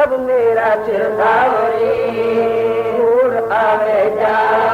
सब मेरा चिरदारी आवे जा।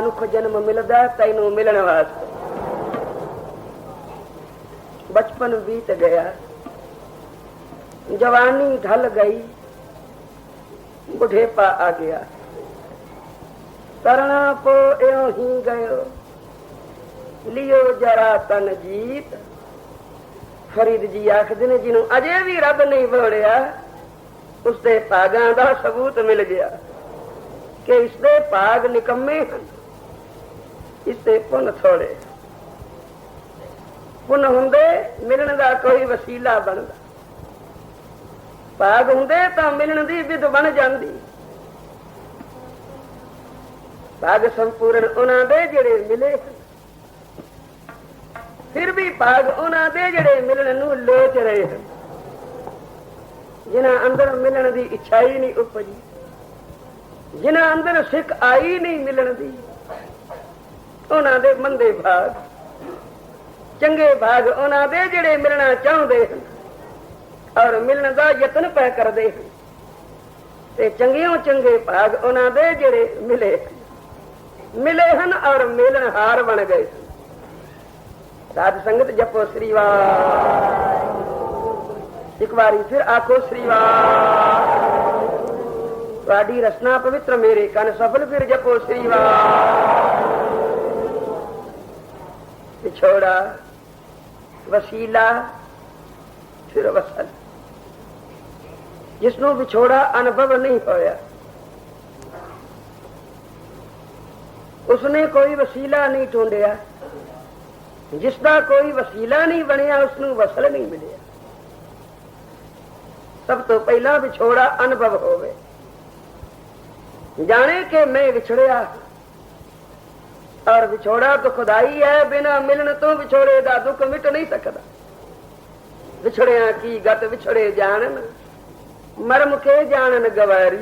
મનુખ જન્મ મિલદા તૈનું મિલણ વાસ્તે बचपन बीत गया जवानी ढल गई बुढ़ेपा आ गया तरणा पो यो ही गयो लियो जरा तन जीत फरीद जी आखद ने जिन्हों अजे भी रब नहीं बोलिया उसके भागा का सबूत मिल गया कि इसके भाग निकम्मे हैं ਤੇ ਪੁੰਨ ਥੋੜੇ। ਪੁੰਨ ਹੁੰਦੇ, ਮਿਲਣ ਦਾ ਕੋਈ ਵਸੀਲਾ ਬਣਦਾ। ਭਾਗ ਹੁੰਦੇ ਤਾਂ ਮਿਲਣ ਦੀ ਵਿਧ ਬਣ ਜਾਂਦੀ। ਭਾਗ ਸੰਪੂਰਨ ਉਹਨਾਂ ਦੇ ਜਿਹੜੇ ਮਿਲੇ ਹਨ। ਫਿਰ ਵੀ ਭਾਗ ਉਹਨਾਂ ਦੇ ਜਿਹੜੇ ਮਿਲਣ ਨੂੰ ਲੋਚ ਰਹੇ ਹਨ। ਜਿਨ੍ਹਾਂ ਅੰਦਰ ਮਿਲਣ ਦੀ ਇੱਛਾ ਹੀ ਨਹੀਂ ਉਪਜੀ। ਜਿਨ੍ਹਾਂ ਅੰਦਰ ਸਿੱਖ ਆਈ ਨਹੀਂ ਮਿਲਣ ਦੀ। ਉਹਨਾਂ ਦੇ ਮੰਦੇ ਭਾਗ। ਚੰਗੇ ਭਾਗ ਉਹਨਾਂ ਦੇ ਜਿਹੜੇ ਮਿਲਣਾ ਚਾਹੁੰਦੇ ਹਨ। ਔਰ ਮਿਲਣ ਦਾ ਯਤਨ ਪੈ ਕਰਦੇ ਹਨ। ਤੇ ਚੰਗਿਓਂ ਚੰਗੇ ਭਾਗ ਉਹਨਾਂ ਦੇ ਜਿਹੜੇ ਮਿਲੇ ਮਿਲੇ ਹਨ ਔਰ ਮਿਲਣ ਬਣ ਗਏ ਸਾਧ ਸੰਗਤ ਜਪੋ ਸ੍ਰੀ ਵਾਹਿਗੁਰੂ ਇੱਕ ਵਾਰੀ ਫਿਰ ਆਖੋ ਸ੍ਰੀ ਵਾਹਿਗੁਰੂ ਤੁਹਾਡੀ ਰਸਨਾ ਪਵਿੱਤਰ ਮੇਰੇ ਕੰਨ ਸਫਲ ਫਿਰ ਜਪੋ ਸ੍ਰੀ ਵਾਹਿਗੁਰੂ ਵਿਛੋੜਾ ਵਸੀਲਾ ਫਿਰ ਵਸਲ ਜਿਸ ਨੂੰ ਵਿਛੋੜਾ ਅਨੁਭਵ ਨਹੀਂ ਹੋਇਆ ਉਸਨੇ ਕੋਈ ਵਸੀਲਾ ਨਹੀਂ ਢੂੰਡਿਆ ਜਿਸ ਦਾ ਕੋਈ ਵਸੀਲਾ ਨਹੀਂ ਬਣਿਆ ਉਸ ਨੂੰ ਵਸਲ ਨਹੀਂ ਮਿਲਿਆ ਸਭ ਤੋਂ ਪਹਿਲਾਂ ਵਿਛੋੜਾ ਅਨੁਭਵ ਹੋਵੇ ਜਾਣੇ ਕਿ ਮੈਂ ਵਿਛੜਿਆ ਔਰ ਵਿਛੋੜਾ ਦੁਖਦਾਈ ਹੈ, ਬਿਨਾ ਮਿਲਣ ਤੋਂ ਵਿਛੋੜੇ ਦਾ ਦੁੱਖ ਮਿਟ ਨਹੀਂ ਸਕਦਾ। ਵਿਛੜਿਆ ਕੀ ਗਤ ਵਿਛੜੇ ਜਾਣਨ? ਮਰਮ ਕੇ ਜਾਣਨ ਗਵਾਰੀ?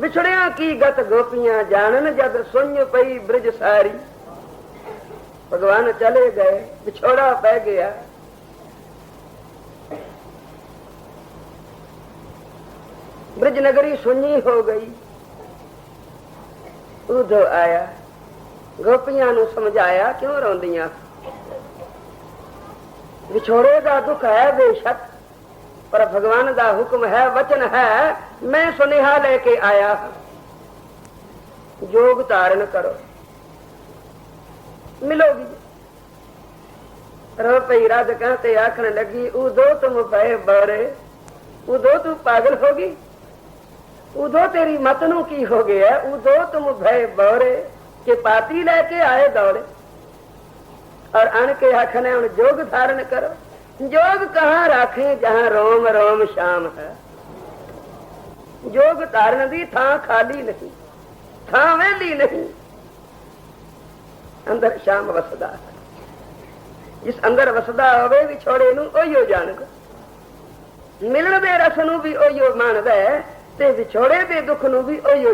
ਵਿਛੜਿਆ ਕੀ ਗਤ ਗੋਪੀਆਂ ਜਾਣਨ, ਜਦ ਸੁਣ ਪਈ ਬ੍ਰਿਜ ਸਾਰੀ? ਭਗਵਾਨ ਚਲੇ ਗਏ, ਵਿਛੋੜਾ ਪੈ ਗਿਆ। ਬ੍ਰਿਜ ਨਗਰੀ ਸੁਣੀ ਹੋ ਗਈ। ਉਦੋਂ ਆਇਆ। ਗੋਪੀਆਂ ਨੂੰ ਸਮਝਾਇਆ ਕਿਉਂ ਰੋਂਦੀਆਂ? ਵਿਛੋੜੇ ਦਾ ਦੁੱਖ ਹੈ ਬੇਸ਼ੱਕ, ਪਰ ਭਗਵਾਨ ਦਾ ਹੁਕਮ ਹੈ, ਵਚਨ ਹੈ, ਮੈਂ ਸੁਨੇਹਾ ਲੈ ਕੇ ਆਇਆ ਹਾਂ। ਜੋਗ ਧਾਰਨ ਕਰੋ। ਮਿਲੋਗੀ। ਰੋ ਪਈ ਰਾਧ ਕਹਤੇ ਆਖਣ ਲੱਗੀ, ਉਦੋਂ ਤੁਮ ਪਏ ਬਰੇ, ਉਦੋਂ ਤੂੰ ਪਾਗਲ ਹੋ ਗਈ ਉਦੋਂ ਤੇਰੀ ਮਤ ਨੂੰ ਕੀ ਹੋ ਗਿਆ? ਉਦੋਂ ਤੁਮ ਭਏ ਬਰੇ ਕਿ ਪਾਤੀ ਲੈ ਕੇ ਆਏ ਦੌੜੇ और अण के आखने उन जोग धारण करो जोग कहाँ राखे जहाँ रोम रोम श्याम है जोग धारण दी थां खाली नहीं थां वेली नहीं अंदर श्याम वसदा है जिस अंदर वसदा होवे ਵਿਛੋੜੇ ਨੂੰ ਉਹੀਓ ਜਾਣਦਾ ਮਿਲਣ ਦੇ ਰਸ ਨੂੰ ਵੀ ਉਹੀਓ ਮੰਨਦਾ ਹੈ ਤੇ ਵਿਛੋੜੇ ਦੇ ਦੁੱਖ ਨੂੰ ਵੀ ਉਹੀਓ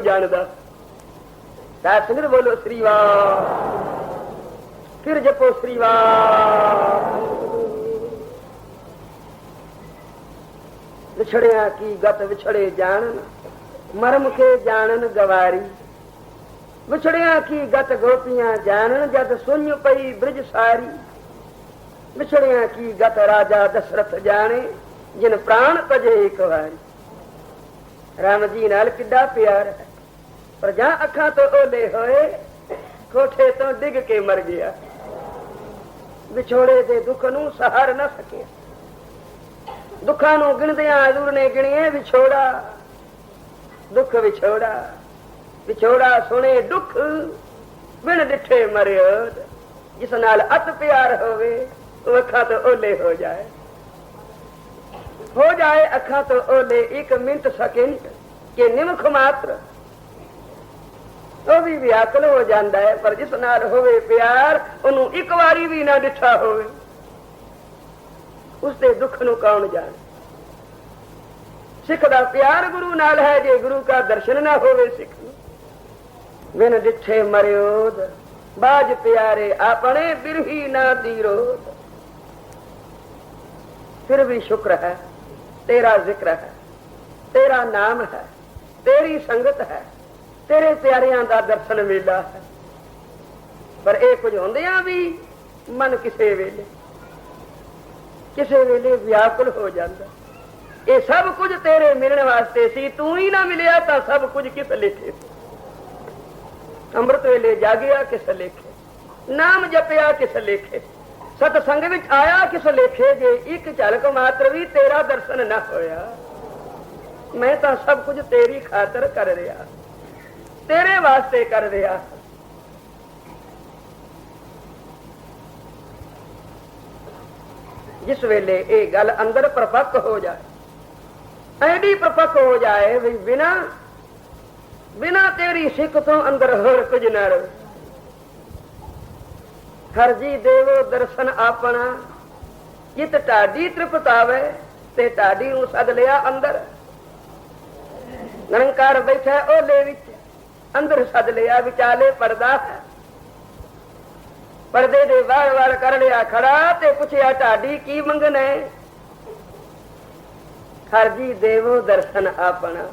ਜਾਣਦਾ ਸਾਧ ਸੰਗਤ ਬੋਲੋ ਸ੍ਰੀ ਵਾਹ ਫਿਰ ਜਪੋ ਸ੍ਰੀ ਵਾਹਿਗੁਰੂ ਵਿਛੜਿਆ ਕੀ ਗਤ ਵਿਛੜੇ ਜਾਣਨ। ਮਰਮ ਕੇ ਜਾਣਨ ਗਵਾਰੀ। ਵਿਛੜਿਆ ਕੀ ਗਤ ਗੋਪੀਆਂ ਜਾਣਨ, ਜਦ ਸੁਣ ਪਈ ਬ੍ਰਿਜ ਸਾਰੀ। ਵਿਛੜਿਆ ਕੀ ਗਤ ਰਾਜਾ ਦਸ਼ਰਥ ਜਾਣੇ, ਜਿਨ ਪ੍ਰਾਣ ਤਜੇ ਇੱਕ ਵਾਰੀ। ਰਾਮ ਜੀ ਨਾਲ ਕਿੱਡਾ ਪਿਆਰ ਹੈ। ਪਰ ਜਾਂ ਅੱਖਾਂ ਤੋਂ ਓਲੇ ਹੋਏ, ਕੋਠੇ ਤੋਂ ਡਿੱਗ ਕੇ ਮਰ ਗਿਆ। ਵਿਛੋੜੇ ਦੇ ਦੁੱਖ ਨੂੰ ਸਹਾਰ ਨਾ ਸਕਿਆ। ਦੁੱਖਾਂ ਨੂੰ ਗਿਣਦਿਆਂ ਹਜ਼ੂਰ ਨੇ ਗਿਣੀਏ, ਵਿਛੋੜਾ, ਦੁੱਖ ਵਿਛੋੜਾ ਵਿਛੋੜਾ ਸੁਣੇ ਦੁੱਖ, ਬਿਨ ਡਿੱਠੇ ਮਰਿਓ, ਜਿਸ ਨਾਲ ਅਤ ਪਿਆਰ ਹੋਵੇ, ਉਹ ਅੱਖਾਂ ਤੋਂ ਓਲੇ ਹੋ ਜਾਏ। ਹੋ ਜਾਏ ਅੱਖਾਂ ਤੋਂ ਓਲੇ ਇੱਕ ਮਿੰਟ ਸਕਿੰਟ, ਕਿ ਨਿਮਖ ਮਾਤਰ ਵੀ ਵਿਆਕਲ ਹੋ ਜਾਂਦਾ ਹੈ, ਪਰ ਜਿਸ ਨਾਲ ਹੋਵੇ ਪਿਆਰ, ਉਹਨੂੰ ਇੱਕ ਵਾਰੀ ਵੀ ਨਾ ਡਿੱਠਾ ਹੋਵੇ। ਉਸ ਦੇ ਦੁੱਖ ਨੂੰ ਕੌਣ ਜਾਣੇ? ਸਿੱਖ ਦਾ ਪਿਆਰ ਗੁਰੂ ਨਾਲ ਹੈ, ਜੇ ਗੁਰੂ ਦਾ ਦਰਸ਼ਨ ਨਾ ਹੋਵੇ ਸਿੱਖ ਨੂੰ। ਬਿਨ ਡਿੱਠੇ ਮਰਿਓਦ ਬਾਜ ਪਿਆਰੇ ਆਪਣੇ ਬਿਰਹੀ ਨਾ ਦੀਰੋਦ ਫਿਰ ਵੀ ਸ਼ੁਕਰ ਹੈ, ਤੇਰਾ ਜ਼ਿਕਰ ਹੈ, ਤੇਰਾ ਨਾਮ ਹੈ, ਤੇਰੀ ਸੰਗਤ ਹੈ। ਤੇਰੇ ਪਿਆਰਿਆਂ ਦਾ ਦਰਸ਼ਨ ਮੇਲਾ ਹੈ। ਪਰ ਇਹ ਕੁਝ ਹੁੰਦਿਆਂ ਵੀ ਮਨ ਕਿਸੇ ਵੇਲੇ ਕਿਸੇ ਵੇਲੇ ਵਿਆਕੁਲ ਹੋ ਜਾਂਦਾ। ਇਹ ਸਭ ਕੁਝ ਤੇਰੇ ਮਿਲਣ ਵਾਸਤੇ ਸੀ, ਤੂੰ ਹੀ ਨਾ ਮਿਲਿਆ ਤਾਂ ਸਭ ਕੁਝ ਕਿਸ ਲੇਖੇ ਅੰਮ੍ਰਿਤ ਵੇਲੇ ਜਾਗਿਆ ਕਿਸ ਲੇਖੇ? ਨਾਮ ਜਪਿਆ ਕਿਸ ਲੇਖੇ? ਸਤ ਸੰਗ ਵਿੱਚ ਆਇਆ ਕਿਸ ਲੇਖੇ? ਜੇ ਇੱਕ ਝਲਕ ਮਾਤਰ ਵੀ ਤੇਰਾ ਦਰਸ਼ਨ ਨਾ ਹੋਇਆ, ਮੈਂ ਤਾਂ ਸਭ ਕੁਝ ਤੇਰੀ ਖਾਤਰ ਕਰ ਰਿਹਾ। ਤੇਰੇ ਵਾਸਤੇ ਕਰ ਰਿਹਾ। ਜਿਸ ਵੇਲੇ ਇਹ ਗੱਲ ਅੰਦਰ ਪ੍ਰਪੱਕ ਹੋ ਜਾਏ, ਐਡੀ ਪ੍ਰਪੱਕ ਹੋ ਜਾਏ ਵੀ ਬਿਨਾ ਬਿਨਾ ਤੇਰੀ ਸਿੱਖ ਤੋਂ ਅੰਦਰ ਹੋਰ ਕੁਝ ਨਾ ਰਹੇ। ਹਰ ਦੇਵੋ, ਦਰਸ਼ਨ ਆਪਣਾ, ਜਿਤ ਢਾਡੀ ਤ੍ਰਿਪਤਾਵੇ ਤੇ ਢਾਡੀ ਨੂੰ ਸੱਦ ਲਿਆ ਅੰਦਰ। ਨਿਰੰਕਾਰ ਬੈਠਾ ਓਲੇ ਵਿੱਚ। ਅੰਦਰ ਸੱਦ ਲਿਆ, ਵਿਚਾਲੇ ਪਰਦਾ ਪਰਦੇ ਦੇ ਵਾਰ ਵਾਰ ਕਰ ਲਿਆ ਖੜਾ ਤੇ ਪੁੱਛਿਆ ਢਾਡੀ ਕੀ ਮੰਗਣਾ ਹੈ ਹਰ ਦੇਵੋ ਦਰਸ਼ਨ ਆਪਣਾ।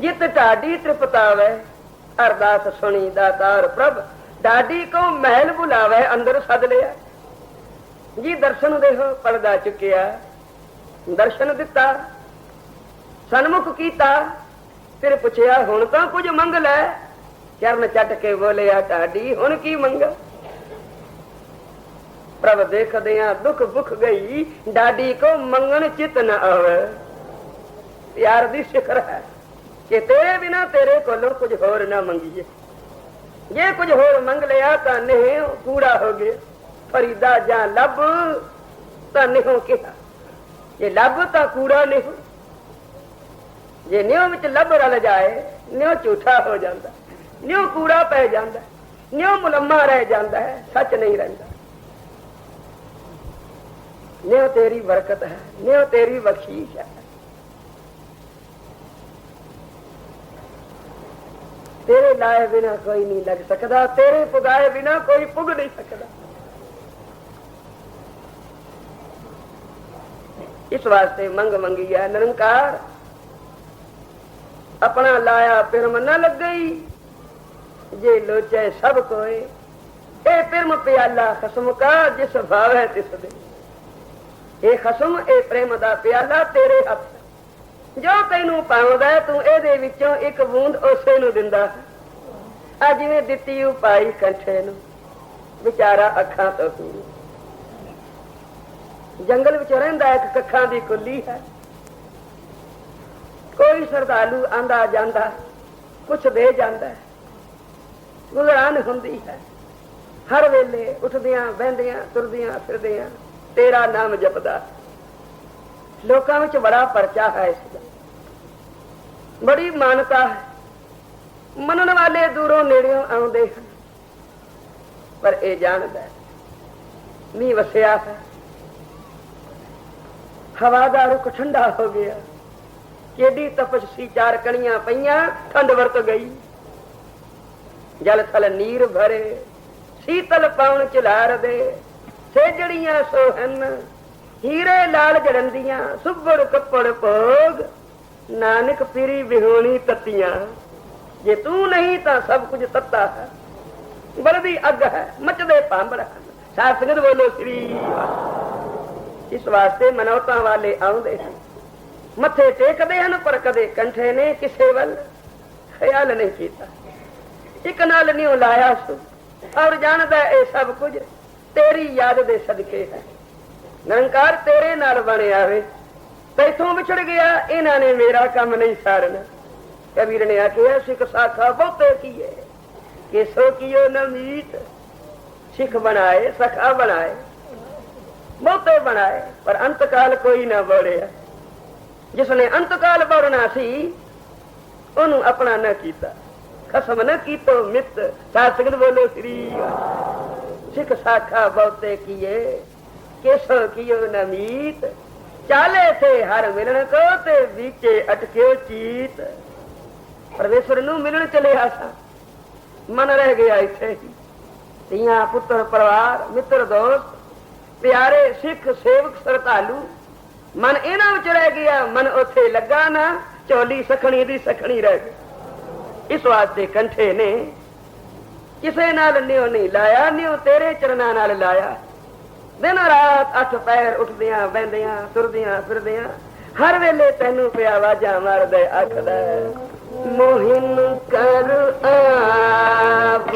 ਜਿਤ ਢਾਡੀ ਤ੍ਰਿਪਤਾਵੇ, ਅਰਦਾਸ ਸੁਣੀ ਦਾਤਾਰ ਪ੍ਰਭ। ਢਾਡੀ ਕੋ ਮਹਿਲ ਬੁਲਾਵੇ, ਅੰਦਰ ਸੱਦ ਲਿਆ। ਜੀ ਦਰਸ਼ਨ ਦੇਹੋ ਪਰਦਾ ਚੁੱਕਿਆ। ਦਰਸ਼ਨ ਦਿੱਤਾ, ਸਨਮੁਖ ਕੀਤਾ। ਫਿਰ ਪੁੱਛਿਆ, ਹੁਣ ਤਾਂ ਕੁਝ ਮੰਗ ਲੈ? ਚਰਨ ਚੱਟ ਕੇ ਬੋਲਿਆ ਢਾਡੀ, ਹੁਣ ਕੀ ਮੰਗਾ? ਪ੍ਰਭ ਦੇਖਦਿਆਂ ਦੁੱਖ ਭੁੱਖ ਗਈ ਡਾਡੀ ਕੋ ਮੰਗਣ ਚਿਤ ਨ ਆਵੇ। ਪਿਆਰ ਦੀ ਸਿਖਰ ਹੈ ਕਿ ਤੇਰੇ ਬਿਨਾ ਤੇਰੇ ਕੋਲੋਂ ਕੁਝ ਹੋਰ ਨਾ ਮੰਗੀਏ। ਜੇ ਕੁਝ ਹੋਰ ਮੰਗ ਲਿਆ ਤਾਂ ਨਹੀਂ ਕੂੜਾ ਹੋ ਗਿਆ। ਫਰੀਦਾ ਜਾਂ ਲੱਭ ਤਾਂ ਨਹੀਂ ਕਿਹਾ। ਜੇ ਲੱਭ ਤਾਂ ਕੂੜਾ ਨਹੀਂ। ਜੇ ਨਿਉ ਵਿੱਚ ਲੱਭ ਰਲ ਜਾਏ ਨਿਉ ਝੂਠਾ ਹੋ ਜਾਂਦਾ। ਨਿਉ ਕੂੜਾ ਪੈ ਜਾਂਦਾ ਨਿਉ ਮੁਲੰਮਾ ਰਹਿ ਜਾਂਦਾ ਹੈ, ਸੱਚ ਨਹੀਂ ਰਹਿੰਦਾ। ਨਿਉ ਤੇਰੀ ਬਰਕਤ ਹੈ, ਨਿਉ ਤੇਰੀ ਬਖਸ਼ੀਸ਼ ਹੈ। ਤੇਰੇ ਲਾਏ ਬਿਨਾ ਕੋਈ ਨਹੀਂ ਲੱਗ ਸਕਦਾ, ਤੇਰੇ ਪੁਗਾਏ ਬਿਨਾ ਕੋਈ ਪੁਗ ਨਹੀਂ ਸਕਦਾ। ਇਸ ਵਾਸਤੇ ਮੰਗ ਮੰਗੀ ਹੈ ਨਿਰੰਕਾਰ। ਆਪਣਾ ਲਾਇਆ ਪਿਰਮ ਨਾ ਲੱਗਈ ਜੇ ਲੋਚੇ ਸਭ ਕੋਏ, ਇਹ ਪਿਰਮ ਪਿਆਲਾ ਖਸਮ ਕਾ ਜਿਸ ਭਾਵੈ ਤਿਸ ਦੇ। ਇਹ ਖਸਮ, ਇਹ ਪ੍ਰੇਮ ਦਾ ਪਿਆਲਾ ਤੇਰੇ ਹੱਥ ਜੋ ਤੈਨੂੰ ਪਾਉਂਦਾ ਤੂੰ ਇਹਦੇ ਵਿੱਚੋਂ ਇੱਕ ਬੂੰਦ ਉਸੇ ਨੂੰ ਦਿੰਦਾ ਆ ਜਿਵੇਂ ਦਿੱਤੀ ਉਪਾਈ ਕੰਠੇ ਨੂੰ, ਵਿਚਾਰਾ ਅੱਖਾਂ ਤੋਂ ਦੂਰ। ਜੰਗਲ ਵਿੱਚ ਰਹਿੰਦਾ ਇੱਕ ਕੱਖਾਂ ਦੀ ਕੁੱਲੀ ਹੈ। ਕੋਈ ਸਰਦਾਲੂ ਆਂਦਾ ਜਾਂਦਾ, ਕੁਛ ਦੇ ਜਾਂਦਾ ਗੁਜ਼ਰਾਨ ਹੁੰਦੀ ਹੈ। ਹਰ ਵੇਲੇ ਉੱਠਦਿਆਂ, ਬਹਿੰਦਿਆਂ, ਤੁਰਦਿਆਂ, ਫਿਰਦਿਆਂ ਤੇਰਾ ਨਾਮ ਜਪਦਾ। ਲੋਕਾਂ ਵਿੱਚ ਬੜਾ ਪਰਚਾ ਹੈ ਇਸ ਦਾ। ਬੜੀ ਮਾਨਤਾ ਹੈ। ਮੰਨਣ ਵਾਲੇ ਦੂਰੋਂ ਨੇੜਿਓਂ ਆਉਂਦੇ ਹਨ। ਪਰ ਇਹ ਜਾਣਦਾ ਮੀਂਹ ਵਸਿਆ ਹੈ। ਹਵਾ ਦਾ ਰੁਖ ਠੰਡਾ ਹੋ ਗਿਆ। ਕਿਹੜੀ ਤਪਸ਼ ਸੀ ਚਾਰ ਕਣੀਆਂ ਪਈਆਂ, ਠੰਡ ਵਰਤ ਗਈ। ਜਲ ਥਲ ਨੀਰ ਭਰੇ, ਸੀਤਲ ਪਾਉਣ ਚਲਾਰ ਦੇ ਸੇਜੜੀਆਂ ਸੋਹਨ ਹੀਰੇ ਲਾਲ ਜੜੰਦੀਆਂ ਸੁੱਬੜ ਕੱਪੜ ਭੋਗ, ਨਾਨਕ ਪੀਰੀ ਵਿਹੋਣੀ ਤਤੀਆਂ। ਜੇ ਤੂੰ ਨਹੀਂ ਤਾਂ ਸਭ ਕੁਝ ਤੱਤਾ ਹੈ। ਬਲਦੀ ਅੱਗ ਹੈ ਮਚਦੇ ਪਾਂਬੜ ਹਨ। ਸਾਧ ਸੰਗਤ ਬੋਲੋ ਸ੍ਰੀ ਇਸ ਵਾਸਤੇ ਮਨੋਤਾਂ ਵਾਲੇ ਆਉਂਦੇ ਹਨ। ਮੱਥੇ ਟੇਕਦੇ ਹਨ ਪਰ ਕਦੇ ਕੰਠੇ ਨੇ ਕਿਸੇ ਵੱਲ। ਖਿਆਲ ਨਹੀਂ ਕੀਤਾ। ਇੱਕ ਨਾਲ ਨਹੀਂ ਲਾਇਆ ਸੁ ਔਰ ਜਾਣਦਾ ਇਹ ਸਭ ਕੁਝ ਤੇਰੀ ਯਾਦ ਦੇ ਸਦਕੇ ਹੈ। ਨਿਰੰਕਾਰ ਤੇਰੇ ਨਾਲ ਬਣਿਆ ਵੇ। ਤੈਥੋਂ ਵਿਛੜ ਗਿਆ, ਇਹਨਾਂ ਨੇ ਮੇਰਾ ਕੰਮ ਨਹੀਂ ਸਾਰਨਾ। ਕਬੀਰ ਨੇ ਆਖਿਆ, ਸਿੱਖ ਸਾਖਾ ਬਹੁਤੇ ਕੀਏ। ਕਿਸੋ ਕੀਓ ਨਮੀਤ ਸਿੱਖ ਬਣਾਏ, ਸਖਾ ਬਣਾਏ। ਬਹੁਤੇ ਬਣਾਏ, ਪਰ ਅੰਤਕਾਲ ਕੋਈ ਨਾ ਬੋੜਿਆ ਜਿਸ ਨੇ ਅੰਤਕਾਲ ਬੋੜਨਾ ਸੀ, ਉਹਨੂੰ ਆਪਣਾ ਨਾ ਕੀਤਾ। ਖਸਮ ਨਾ ਕੀਤੋ ਮਿੱਤ ਸਾਧ ਸੰਗਤ ਬੋਲੋ ਸ੍ਰੀ ਸਿੱਖ ਸਾਖਾ ਬਹੁਤੇ ਕੀਏ ਕਿਸੋ ਕੀਓ ਨਮੀਤ ਚਾਲੇ ਥੇ ਹਰ ਮਿਲਣ ਕੋ ਤੇ ਵਿਚੇ ਅਟਕਿਓ ਚੀਤ। ਪਰਮੇਸ਼ਰ ਨੂੰ ਮਿਲਣ ਚਲੇ ਸਾਂ। ਮਨ ਰਹਿ ਗਿਆ ਇੱਥੇ ਹੀ। ਧੀਆਂ, ਪੁੱਤਰ, ਪਰਿਵਾਰ, ਮਿੱਤਰ, ਦੋਸਤ, ਪਿਆਰੇ ਸਿੱਖ ਸੇਵਕ ਸਰਤਾਲੂ ਮਨ ਇਹਨਾਂ ਵਿੱਚ ਰਹਿ ਗਿਆ, ਮਨ ਉੱਥੇ ਲੱਗਾ ਨਾ। ਝੋਲੀ ਸਖਣੀ ਦੀ ਸਖਣੀ ਰਹਿ ਗਈ। ਇਸ ਵਾਸਤੇ ਕੰਠੇ ਨੇ। ਕਿਸੇ ਨਾਲ ਨਿਉ ਨਹੀਂ ਲਾਇਆ, ਨਿਉ ਤੇਰੇ ਚਰਨਾਂ ਨਾਲ ਲਾਇਆ। ਦਿਨ ਰਾਤ ਅੱਠ ਪੈਰ ਉੱਠਦਿਆਂ ਬੈੰਦਿਆਂ ਤੁਰਦਿਆਂ, ਫਿਰਦਿਆਂ, ਹਰ ਵੇਲੇ ਤੈਨੂੰ ਪਿਆ ਵਾਜਾ ਮਾਰਦਾ ਆਖਦਾ ਮੋਹਿਨ ਕਰ ਆਪ।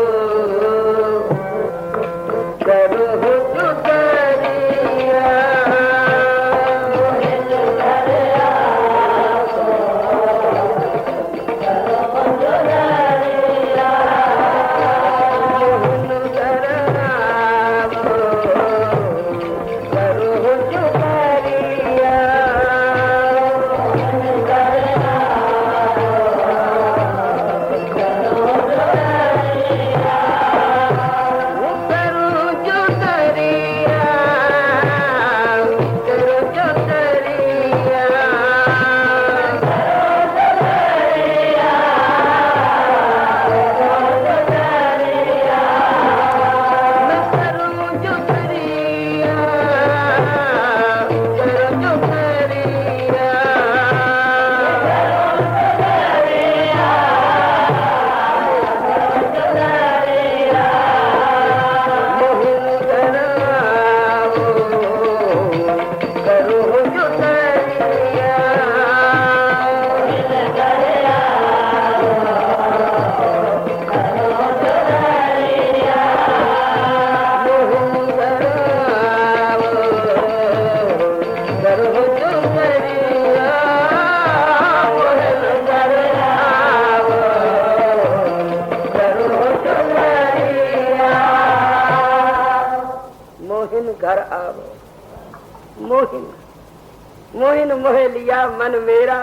मोह लिया मन मेरा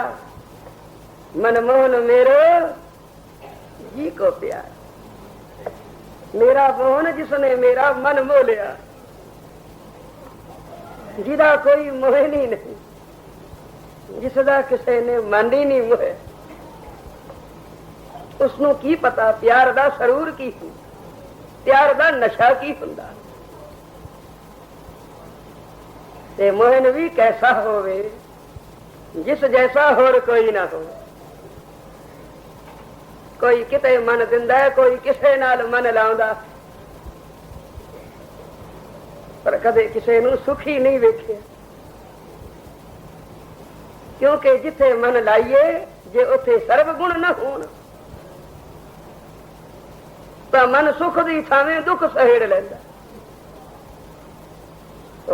मनमोहन मेरो जी को प्यार ਮੇਰਾ ਮੋਹਨ ਜਿਸਨੇ ਮੇਰਾ ਮਨ ਮੋਹ ਲਿਆ ਜਿਹਦਾ ਕੋਈ ਮੋਹ ਨਹੀਂ ਨਹੀਂ ਜਿਸ ਦਾ ਕਿਸੇ ਨੇ ਮਨ ਹੀ ਨਹੀਂ ਮੋਹ ਉਸ ਨੂੰ ਕੀ ਪਤਾ ਪਿਆਰ ਦਾ ਸਰੂਰ ਕੀ ਹੁੰਦਾ ਪਿਆਰ ਦਾ ਨਸ਼ਾ ਕੀ ਹੁੰਦਾ ਤੇ ਮੋਹਨ ਵੀ ਕੈਸਾ ਹੋਵੇ ਜਿਸ ਜੈਸਾ ਹੋਰ ਕੋਈ ਨਾ ਹੋ ਕੋਈ ਕਿਤੇ ਮਨ ਦਿੰਦਾ ਹੈ, ਕੋਈ ਕਿਸੇ ਨਾਲ ਮਨ ਲਾਉਂਦਾ। ਪਰ ਕਦੇ ਕਿਸੇ ਨੂੰ ਸੁਖੀ ਨਹੀਂ ਵੇਖਿਆ। ਕਿਉਂਕਿ ਜਿੱਥੇ ਮਨ ਲਾਈਏ ਜੇ ਉੱਥੇ ਸਰਬ ਗੁਣ ਨਾ ਹੋਣ ਤਾਂ ਮਨ ਸੁਖ ਦੀ ਥਾਵੇਂ ਦੁੱਖ ਸਹਿੜ ਲੈਂਦਾ।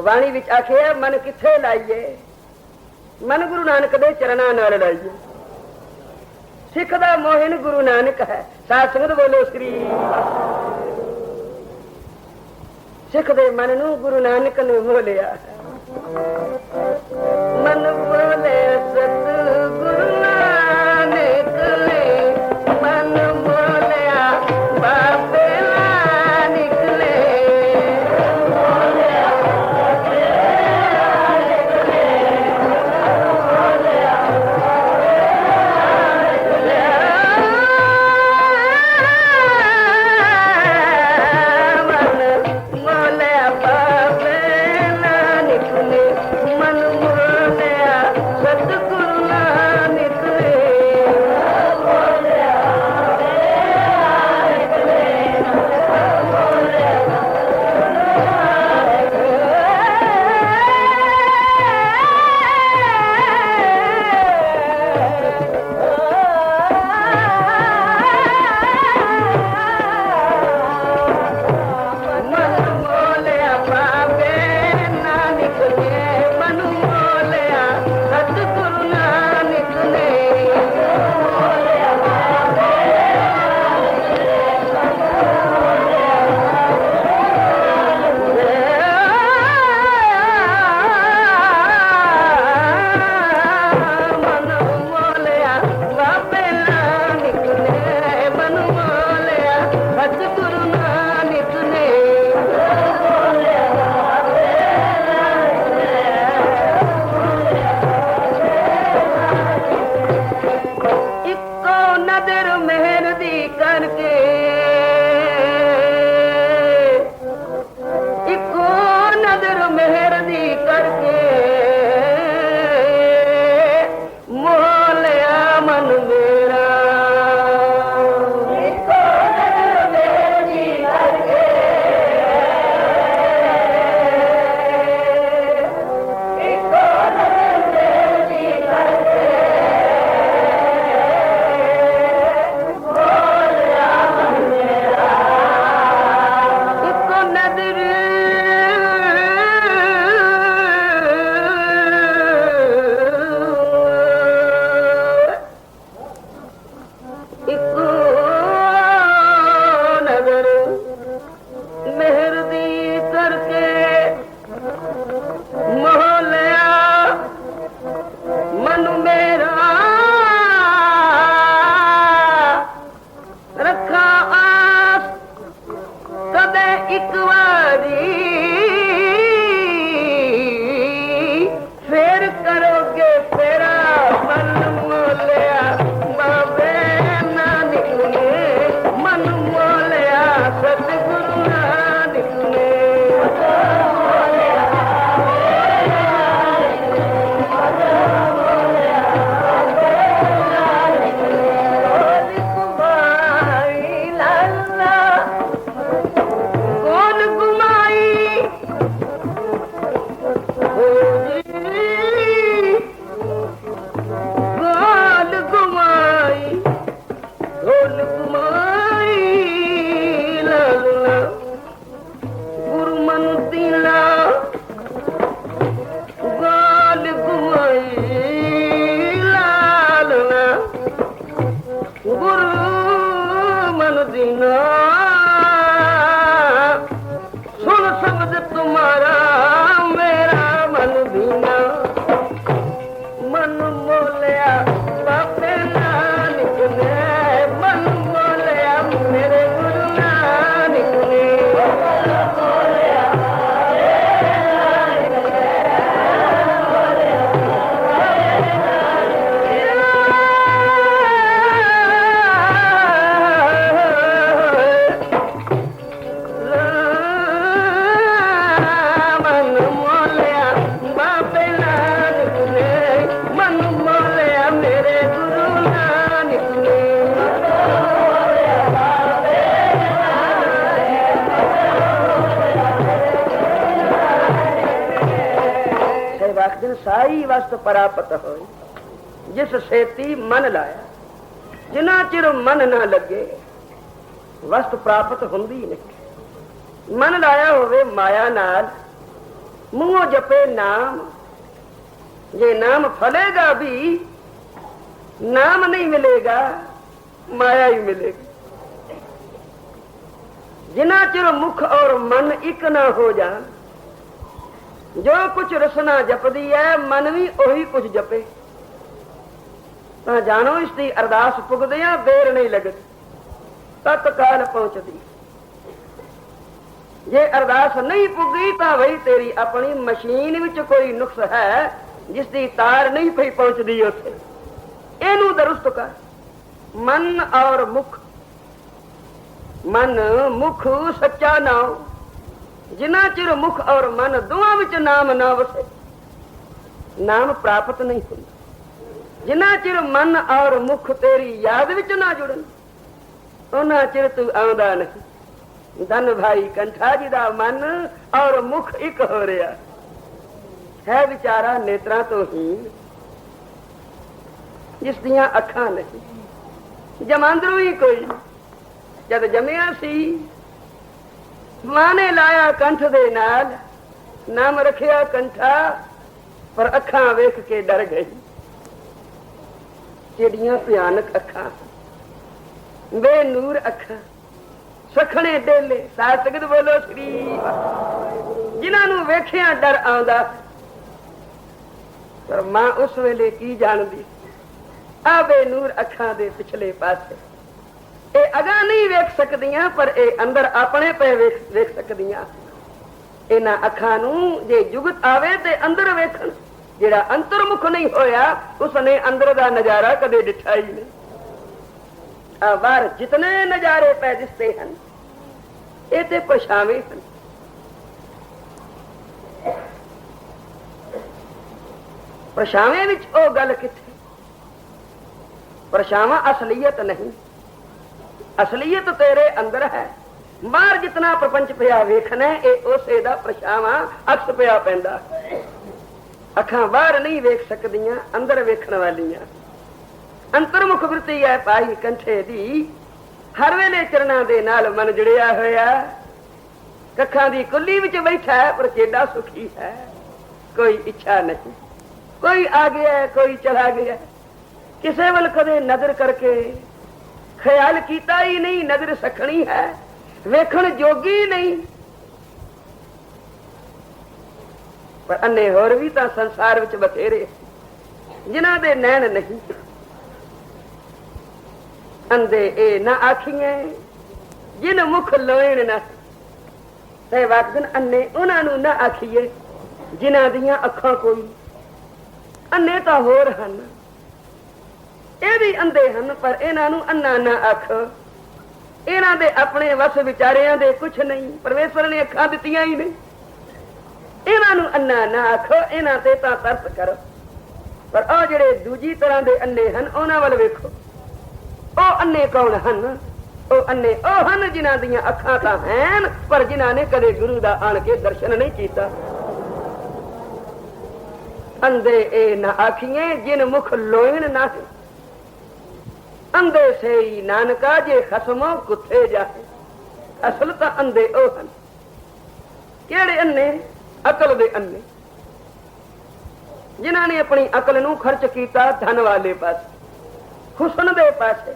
ਵਾਣੀ ਵਿੱਚ ਆਖਿਆ ਮਨ ਕਿੱਥੇ ਲਾਈਏ? ਮਨ ਗੁਰੂ ਨਾਨਕ ਦੇ ਚਰਨਾਂ ਨਾਲ ਲਾਈਏ। ਸਿੱਖ ਦਾ ਮੋਹਨ ਗੁਰੂ ਨਾਨਕ ਹੈ। ਸਾਧ ਸੰਗਤ ਬੋਲੋ ਸ੍ਰੀ ਸਿੱਖ ਦੇ ਮਨ ਨੂੰ ਗੁਰੂ ਨਾਨਕ ਨੇ ਮੋਹ ਲਿਆ। ਸਾਈ ਪ੍ਰਾਪਤ ਹੋਈ। ਜਿਸ ਸੇਤੀ ਮਨ ਲਾਇਆ, ਜਿਨਾ ਚਿਰ ਮਨ ਨਾ ਲੱਗੇ, ਵਸਤ ਪ੍ਰਾਪਤ ਹੁੰਦੀ ਨਹੀਂ। ਮਨ ਲਾਇਆ ਹੋਵੇ ਮਾਇਆ ਨਾਲ, ਮੂੰਹੋਂ ਜਪੇ ਨਾਮ। ਜੇ ਨਾਮ ਫਲੇਗਾ ਵੀ, ਨਾਮ ਨਹੀਂ ਮਿਲੇਗਾ, ਮਾਇਆ ਹੀ ਮਿਲੇਗੀ। ਜਿਨਾ ਚਿਰ ਮੁਖ ਔਰ ਮਨ ਇੱਕ ਨਾ ਹੋ ਜਾਣ ਜੋ ਕੁਝ ਰਸਨਾ ਜਪਦੀ ਹੈ ਮਨ ਵੀ ਉਹੀ ਕੁਝ ਜਪੇ। ਤਾਂ ਜਾਣੋ ਇਸ ਦੀ ਅਰਦਾਸ ਪੁੱਗਦੇ ਆ ਦੇਰ ਨਹੀਂ ਲੱਗਦੀ, ਤਤਕਾਲ ਪਹੁੰਚਦੀ। ਜੇ ਅਰਦਾਸ ਨਹੀਂ ਪੁੱਗੀ ਤਾਂ ਵਈ ਤੇਰੀ ਆਪਣੀ ਮਸ਼ੀਨ ਵਿੱਚ ਕੋਈ ਨੁਕਸ ਹੈ, ਜਿਸ ਦੀ ਤਾਰ ਨਹੀਂ ਪਈ ਪਹੁੰਚਦੀ ਉੱਥੇ। ਇਹਨੂੰ ਦਰੁਸਤ ਕਰ। ਮਨ ਔਰ ਮੁਖ। ਮਨ ਮੁਖ ਸੱਚਾ ਨਾਮ ਜਿਨਾ ਚਿਰ ਮੁਖ ਔਰ ਮਨ ਦੋਵਾਂ ਵਿੱਚ ਨਾਮ ਨਾ ਵਸੇ, ਨਾਮ ਪ੍ਰਾਪਤ ਨਹੀਂ ਹੁੰਦਾ। ਜਿਨਾ ਚਿਰ ਮਨ ਔਰ ਮੁਖ ਤੇਰੀ ਯਾਦ ਵਿੱਚ ਨਾ ਜੁੜਨ, ਉਹਨਾਂ ਚਿਰ ਤੂੰ ਆਉਂਦਾ ਨਹੀਂ। ਧੰਨ ਭਾਈ ਕੰਠਾ ਜੀ ਦਾ ਮਨ ਔਰ ਮੁਖ ਇੱਕ ਹੋ ਰਿਹਾ। ਹੈ ਵਿਚਾਰਾ ਨੇਤਰਾਂ ਤੋਂ ਹੀ, ਜਿਸ ਦੀਆਂ ਅੱਖਾਂ ਨਹੀਂ। ਜਮਾਂਦਰੂ ਹੀ ਕੋਈ ਜਦ ਜੰਮਿਆ ਸੀ ਮਾਂ ਨੇ ਲਾਇਆ ਕੰਠ ਦੇ ਨਾਲ। ਨਾਮ ਰੱਖਿਆ ਕੰਠਾ, ਪਰ ਅੱਖਾਂ ਵੇਖ ਕੇ ਡਰ ਗਈ। ਜਿਹੜੀਆਂ ਭਿਆਨਕ ਅੱਖਾਂ? ਬੇਨੂਰ ਅੱਖਾਂ, ਸਖਣੇ ਡੇਲੇ ਸਾਧ ਸੰਗਤ ਬੋਲੋ ਸ੍ਰੀ ਜਿਨ੍ਹਾਂ ਨੂੰ ਵੇਖਿਆ ਡਰ ਆਉਂਦਾ, ਪਰ ਮਾਂ ਉਸ ਵੇਲੇ ਕੀ ਜਾਣਦੀ? ਆ ਬੇਨੂਰ ਅੱਖਾਂ ਦੇ ਪਿਛਲੇ ਪਾਸੇ। ਇਹ ਅਗਾ ਨਹੀਂ ਵੇਖ ਸਕਦੀਆਂ, ਪਰ ਇਹ ਅੰਦਰ ਆਪਣੇ ਪੈ ਵੇਖ ਵੇਖ ਸਕਦੀਆਂ। ਇਹਨਾਂ ਅੱਖਾਂ ਨੂੰ ਜੇ ਜੁਗਤ ਆਵੇ ਤੇ ਅੰਦਰ ਵੇਖਣ, ਜਿਹੜਾ ਅੰਤਰਮੁਖ ਨਹੀਂ ਹੋਇਆ, ਉਸਨੇ ਅੰਦਰ ਦਾ ਨਜ਼ਾਰਾ ਕਦੇ ਡਿਠਾ ਹੀ ਨਹੀਂ। ਆ ਬਾਹਰ ਜਿਤਨੇ ਨਜ਼ਾਰੇ ਪੈ ਦਿਸਦੇ ਹਨ, ਇਹ ਤੇ ਪਛਾਵੇਂ ਹਨ। ਪਰਛਾਵੇਂ ਵਿੱਚ ਉਹ ਗੱਲ ਕਿੱਥੇ? ਪਰਛਾਵਾਂ ਅਸਲੀਅਤ ਨਹੀਂ। ਅਸਲੀਅਤ ਤੇਰੇ ਅੰਦਰ ਹੈ। ਬਾਹਰ ਜਿਤਨਾ ਪ੍ਰਪੰਚ ਪਿਆ ਵੇਖਣਾ, ਇਹ ਉਸੇ ਦਾ ਪਰਛਾਵਾਂ ਅਕਸ ਪਿਆ ਪੈਂਦਾ। ਅੱਖਾਂ ਬਾਹਰ ਨਹੀਂ ਵੇਖ ਸਕਦੀਆਂ, ਅੰਦਰ ਵੇਖਣ ਵਾਲੀਆਂ। ਅੰਤਰਮੁਖ ਵਰਤੀ ਹੈ ਪਾਈ ਕੰਠੇ ਦੀ। ਹਰ ਵੇਲੇ ਚਰਨਾਂ ਦੇ ਨਾਲ ਮਨ ਜੁੜਿਆ ਹੋਇਆ। ਕੱਖਾਂ ਦੀ ਕੁੱਲੀ ਵਿੱਚ ਬੈਠਾ ਹੈ, ਪਰ ਕਿੱਡਾ ਸੁਖੀ ਹੈ। ਕੋਈ ਇੱਛਾ ਨਹੀਂ। ਕੋਈ ਆ ਗਿਆ, ਕੋਈ ਚਲਾ ਗਿਆ। ਕਿਸੇ ਵੱਲ ਕਦੇ ਨਜ਼ਰ ਕਰਕੇ ਖਿਆਲ ਕੀਤਾ ਹੀ ਨਹੀਂ, ਨਜ਼ਰ ਸਖਣੀ ਹੈ। ਵੇਖਣ ਜੋਗੀ ਨਹੀਂ। ਪਰ ਅੰਨੇ ਹੋਰ ਵੀ ਤਾਂ ਸੰਸਾਰ ਵਿੱਚ ਬਥੇਰੇ ਜਿਨ੍ਹਾਂ ਦੇ ਨੈਣ ਨਹੀਂ। ਅੰਦੇ ਇਹ ਨਾ ਆਖੀਏ ਜਿਨ ਮੁਖ ਲੋਇਣ ਨਾ। ਤੇ ਵਕਤਨ ਅੰਨੇ ਉਹਨਾਂ ਨੂੰ ਨਾ ਆਖੀਏ, ਜਿਨ੍ਹਾਂ ਦੀਆਂ ਅੱਖਾਂ ਕੋਈ। ਅੰਨੇ ਤਾਂ ਹੋਰ ਹਨ। ਇਹ ਵੀ ਅੰਦੇ ਹਨ, ਪਰ ਇਹਨਾਂ ਨੂੰ ਅੰਨਾ ਨਾ ਆਖ ਇਹਨਾਂ ਦੇ ਆਪਣੇ ਵਸ ਵਿਚਾਰਿਆਂ ਦੇ ਕੁਝ ਨਹੀਂ ਪਰਮੇਸ਼ਰ ਨੇ ਅੱਖਾਂ ਦਿੱਤੀਆਂ ਹੀ ਨਹੀਂ। ਇਹਨਾਂ ਨੂੰ ਅੰਨਾ ਨਾ ਆਖੋ ਇਹਨਾਂ ਤੇ ਤਾਂ ਤਰਸ ਕਰੋ। ਪਰ ਉਹ ਜਿਹੜੇ ਦੂਜੀ ਤਰ੍ਹਾਂ ਦੇ ਅੰਨੇ ਹਨ, ਉਹਨਾਂ ਵੱਲ ਵੇਖੋ। ਉਹ ਅੰਨੇ ਕੌਣ ਹਨ? ਉਹ ਅੰਨੇ ਉਹ ਹਨ ਜਿਨ੍ਹਾਂ ਦੀਆਂ ਅੱਖਾਂ ਤਾਂ ਹਨ, ਪਰ ਜਿਨ੍ਹਾਂ ਨੇ ਕਦੇ ਗੁਰੂ ਦਾ ਆਣ ਕੇ ਦਰਸ਼ਨ ਨਹੀਂ ਕੀਤਾ। ਅੰਦੇ ਇਹ ਨਾ ਆਖੀਏ, ਜਿਨ ਮੁਖ ਲੋਇਣ ਨਾ ਅੰਦੇ ਸੇਈ ਨਾਨਕਾ ਜੇ ਖਸਮੋ ਕੁੱਥੇ ਜਾਏ ਅਸਲ ਤਾਂ ਅੰਦੇ ਉਹ ਹਨ। ਕਿਹੜੇ ਅੰਨੇ? ਅਕਲ ਦੇ ਅੰਨੇ। ਜਿਨ੍ਹਾਂ ਨੇ ਆਪਣੀ ਅਕਲ ਨੂੰ ਖਰਚ ਕੀਤਾ ਧਨ ਵਾਲੇ ਪਾਸੇ। ਹੁਸਨ ਦੇ ਪਾਸੇ,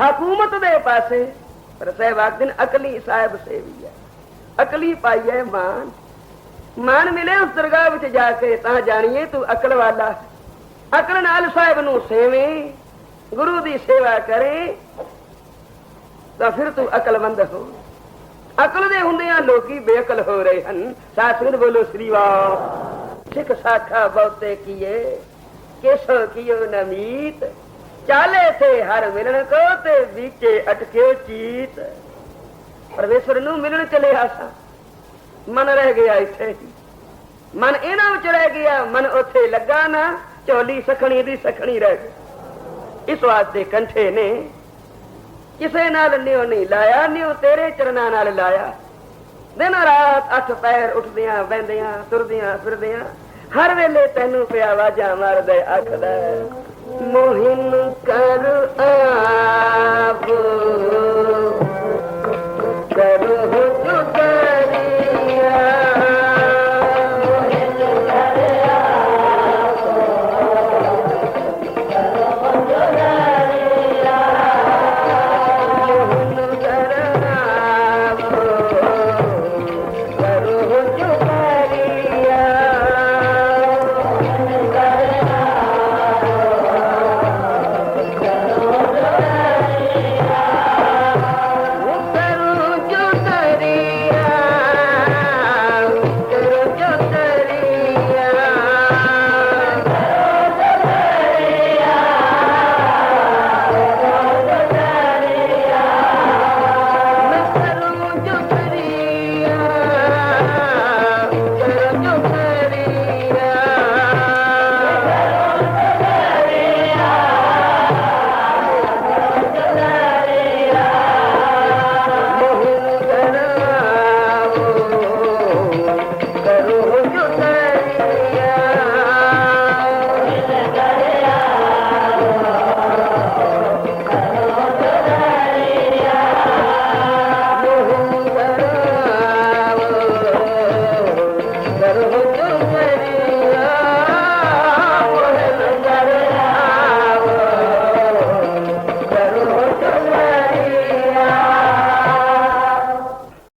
ਹਕੂਮਤ ਦੇ ਪਾਸੇ। ਪਰ ਸਾਹਿਬ ਆਖਦੇ ਨੇ, ਅਕਲੀ ਸਾਹਿਬ ਸੇਵੀ ਹੈ। ਅਕਲੀ ਪਾਈ ਹੈ ਮਾਨ। ਮਾਨ ਮਿਲੇ ਉਸ ਦਰਗਾਹ ਵਿੱਚ ਜਾ ਕੇ, ਤਾਂ ਜਾਣੀਏ ਤੂੰ ਅਕਲ ਵਾਲਾ ਅਕਲ ਨਾਲ ਸਾਹਿਬ ਨੂੰ ਸੇਵੇਂ। ਗੁਰੂ ਦੀ ਸੇਵਾ ਕਰੇ, ਤਾਂ ਫਿਰ ਤੂੰ ਅਕਲਮੰਦ ਹੋ। ਅਕਲ ਦੇ ਹੁੰਦਿਆਂ ਲੋਕੀ ਬੇਅਕਲ ਹੋ ਰਹੇ ਹਨ। ਸਾਧ ਬੋਲੋ, ਸ੍ਰੀ ਵਾਹ। ਸਿੱਖ ਸਾਖਾ ਬਹੁਤੇ ਕੀਏ ਕਿਸੋ ਕੀਓ ਨਮੀਤ ਚਾਲੇ ਤੇ ਹਰ ਮਿਲਣ ਕੋ ਤੇ ਵਿਚੇ ਅਟਕਿਓ ਚੀਤ। ਪਰਮੇਸ਼ਰ ਨੂੰ ਮਿਲਣ ਚਲੇ ਆਸਾ। ਮਨ ਰਹਿ ਗਿਆ ਇੱਥੇ ਹੀ। ਮਨ ਇਹਨਾਂ ਵਿੱਚ ਰਹਿ ਗਿਆ, ਮਨ ਉੱਥੇ ਲੱਗਾ ਨਾ। ਝੋਲੀ ਸਖਣੀ ਦੀ ਸਖਣੀ ਰਹਿ ਗਈ। ਇਸ ਵਾਸਤੇ ਕੰਠੇ ਨੇ। ਕਿਸੇ ਨਾਲ ਨਿਉ ਨਹੀਂ ਲਾਇਆ, ਨਿਉ ਤੇਰੇ ਚਰਨਾਂ ਨਾਲ ਲਾਇਆ। ਦਿਨ ਰਾਤ ਅੱਠ ਪੈਰ ਉੱਠਦਿਆਂ ਬੈੰਦਿਆਂ ਤੁਰਦਿਆਂ, ਫਿਰਦਿਆਂ, ਹਰ ਵੇਲੇ ਤੈਨੂੰ ਪਿਆ ਵਾਜਾ ਮਾਰਦਾ ਆਖਦਾ ਮੋਹਿਨ ਕਰ ਆਪ।